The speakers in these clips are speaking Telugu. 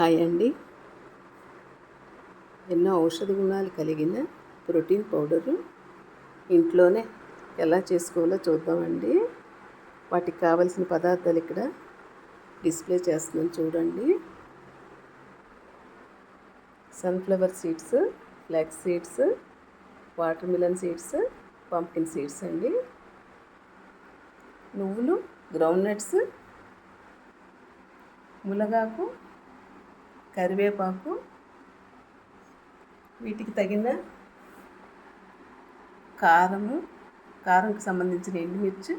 హాయ్ అండి. ఎన్నో ఔషధ గుణాలు కలిగిన ప్రోటీన్ పౌడరు ఇంట్లోనే ఎలా చేసుకోవాలో చూద్దామండి. వాటికి కావలసిన పదార్థాలు ఇక్కడ డిస్ప్లే చేస్తున్నాను చూడండి. Sunflower seeds flax seeds watermelon seeds pumpkin seeds అండి. నువ్వులు గ్రౌండ్ నట్స్ ములగాకు కరివేపాకు వీటికి తగిన కారము కారంకి సంబంధించిన ఎండుమిర్చి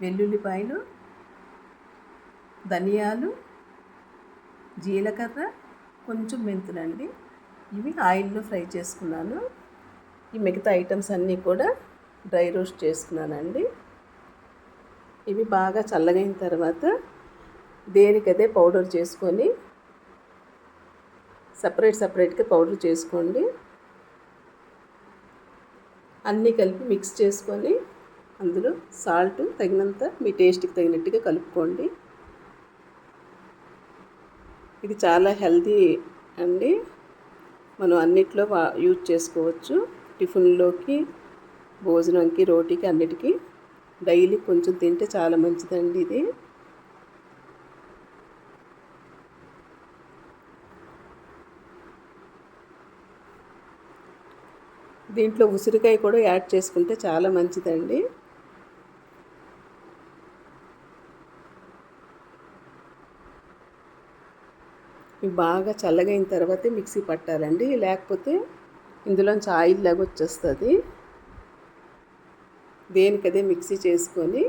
వెల్లుల్లిపాయలు ధనియాలు జీలకర్ర కొంచెం మెంతులండి. ఇవి ఆయిల్లో ఫ్రై చేసుకున్నాను. ఈ మిగతా ఐటమ్స్ అన్నీ కూడా డ్రై రోస్ట్ చేసుకున్నానండి. ఇవి బాగా చల్లగైన తర్వాత దేనికదే పౌడర్ చేసుకొని సపరేట్ సపరేట్గా పౌడర్ చేసుకోండి. అన్నీ కలిపి మిక్స్ చేసుకొని అందులో సాల్ట్ తగినంత మీ టేస్ట్కి తగినట్టుగా కలుపుకోండి. ఇది చాలా హెల్తీ అండి. మనం అన్నిట్లో యూజ్ చేసుకోవచ్చు. టిఫిన్లోకి భోజనంకి రోటీకి అన్నిటికీ డైలీ కొంచెం తింటే చాలా మంచిదండి ఇది. దీంట్లో ఉసిరికాయ కూడా యాడ్ చేసుకుంటే చాలా మంచిదండి. ఇవి బాగా చల్లగైన తర్వాతే మిక్సీ పట్టాలండి. లేకపోతే ఇందులోంచి ఆయిల్ లాగా వచ్చేస్తుంది. దేనికదే మిక్సీ చేసుకొని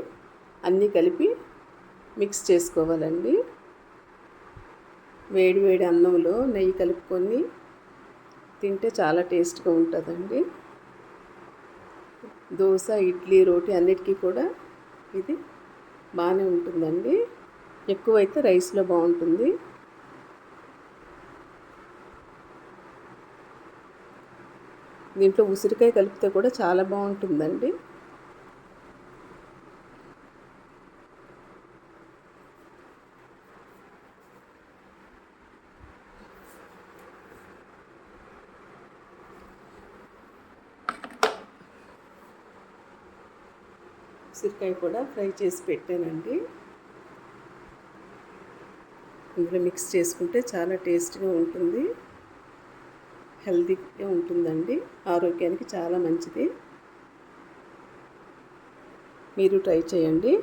అన్నీ కలిపి మిక్స్ చేసుకోవాలండి. వేడి వేడి అన్నంలో నెయ్యి కలుపుకొని తింటే చాలా టేస్ట్గా ఉంటుందండి. దోశ ఇడ్లీ రోటీ అన్నిటికీ కూడా ఇది బాగానే ఉంటుందండి. ఎక్కువైతే రైస్లో బాగుంటుంది దీంట్లో ఉసిరికాయ కలిపితే కూడా చాలా బాగుంటుందండి ఉసిరికాయ కూడా ఫ్రై చేసి పెట్టానండి. ఇందులో మిక్స్ చేసుకుంటే చాలా టేస్ట్గా ఉంటుంది. హెల్తీగా ఉంటుందండి. ఆరోగ్యానికి చాలా మంచిది. మీరు ట్రై చేయండి.